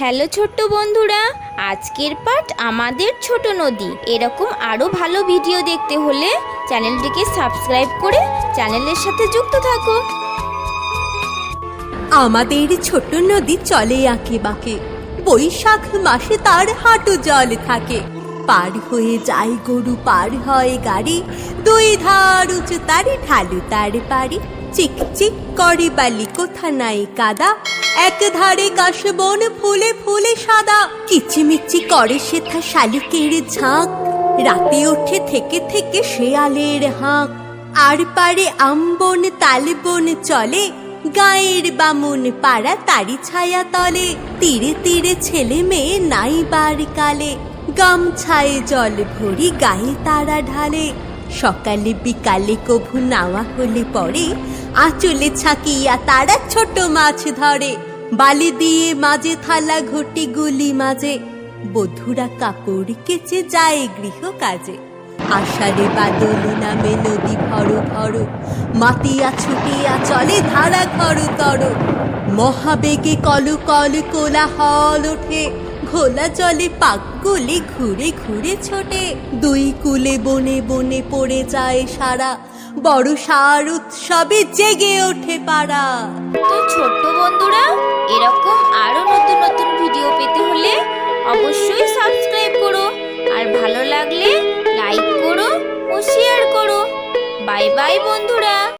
Hello ছোট্ট বন্ধুরা, আজকের পাঠ আমাদের ছোট নদী। এরকম আরও ভালো ভিডিও দেখতে হলে চ্যানেলটিকে সাবস্ক্রাইব করে চ্যানেলের সাথে যুক্ত থাকো। আমাদের ছোট নদী চলে আঁকে বাঁকে। বৈশাখ মাসে তার হাঁটু জল থাকে। পার হয়ে যায় গরু, পার হয় গাড়ি। দুই ধার উঁচু তার, ঢালু তার পারি চিক চিক করে বালি কোথা নাই কাদা। এক ধারে কাশবন ফুলে ফুলে সাদা। কিচিমিচি করে সেথা শালিকের ঝাঁক। রাতে ওঠে থেকে থেকে শেয়ালের হাঁক। আর পারে আমবন তালবন চলে। গায়ের বামুন পাড়া তারি ছায়া তলে। তীরে তীরে ছেলে মেয়ে নাই বার কালে। গামছায় জল ভরি গায়ে তারা ঢালে। সকালে বিকালে কভু নাওয়া হলে পরে আঁচলে ছাকিয়া তারা ছোট মাছ ধরে। বালি দিয়ে মাঝে থালা ঘটি গুলি মাঝে। বধুরা কাপড় কেচে যায় গৃহ কাজে আষাঢ়ে বাদল নামে নদী ভর ভর। মাতিয়া ছুটিয়া চলে ধারা ঘর তর। মহাবেগে কল কল কোলা হল ওঠে। ঘোলা জলে পাকগুলি ঘুরে ঘুরে ছোটে। দুই কুলে বনে বনে পড়ে যায় সারা। বড় সার উৎসবে জেগে ওঠে পাড়া। তো ছোট্ট বন্ধুরা, এরকম আরও নতুন নতুন ভিডিও পেতে হলে অবশ্যই সাবস্ক্রাইব করো। আর ভালো লাগলে লাইক করো ও শেয়ার করো। বাই বাই বন্ধুরা।